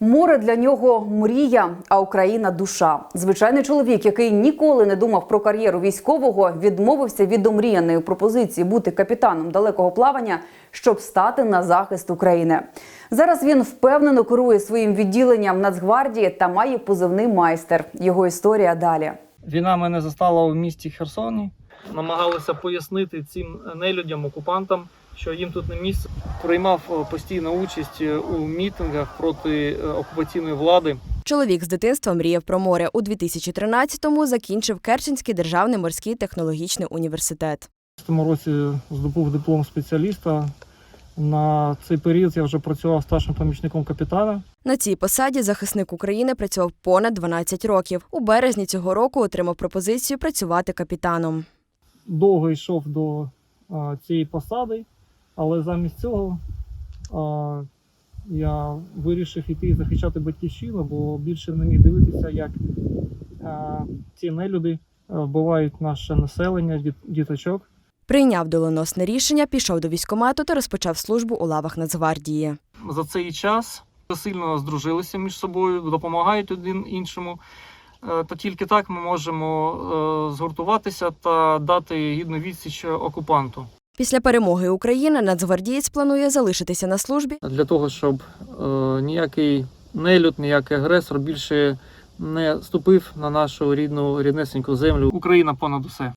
Море для нього мрія, а Україна душа. Звичайний чоловік, який ніколи не думав про кар'єру військового, відмовився від омріяної пропозиції бути капітаном далекого плавання, щоб стати на захист України. Зараз він впевнено керує своїм відділенням Нацгвардії та має позивний майстер. Його історія далі. Війна мене застала у місті Херсоні. Намагалися пояснити цим нелюдям, окупантам, що їм тут не місце. Приймав е, постійну участь е, у мітингах проти е, окупаційної влади. Чоловік з дитинства мріяв про море. У 2013-му закінчив Керченський державний морський технологічний університет. В цьому році здобув диплом спеціаліста. На цей період я вже працював старшим помічником капітана. На цій посаді захисник України працював понад 12 років. У березні цього року отримав пропозицію працювати капітаном. Довго йшов до а, цієї посади, але замість цього а, я вирішив іти захищати батьківщину, бо більше не міг дивитися, як а, ці нелюди вбивають наше населення, діт- діточок. Прийняв доленосне рішення, пішов до військкомату та розпочав службу у лавах Нацгвардії. За цей час сильно здружилися між собою, допомагають один іншому. Е, Та тільки так ми можемо е, згуртуватися та дати гідну відсіч окупанту. Після перемоги України нацгвардієць планує залишитися на службі Для того, щоб е, ніякий нелюд, ніякий агресор більше не ступив на нашу рідну ріднесеньку землю. Україна понад усе.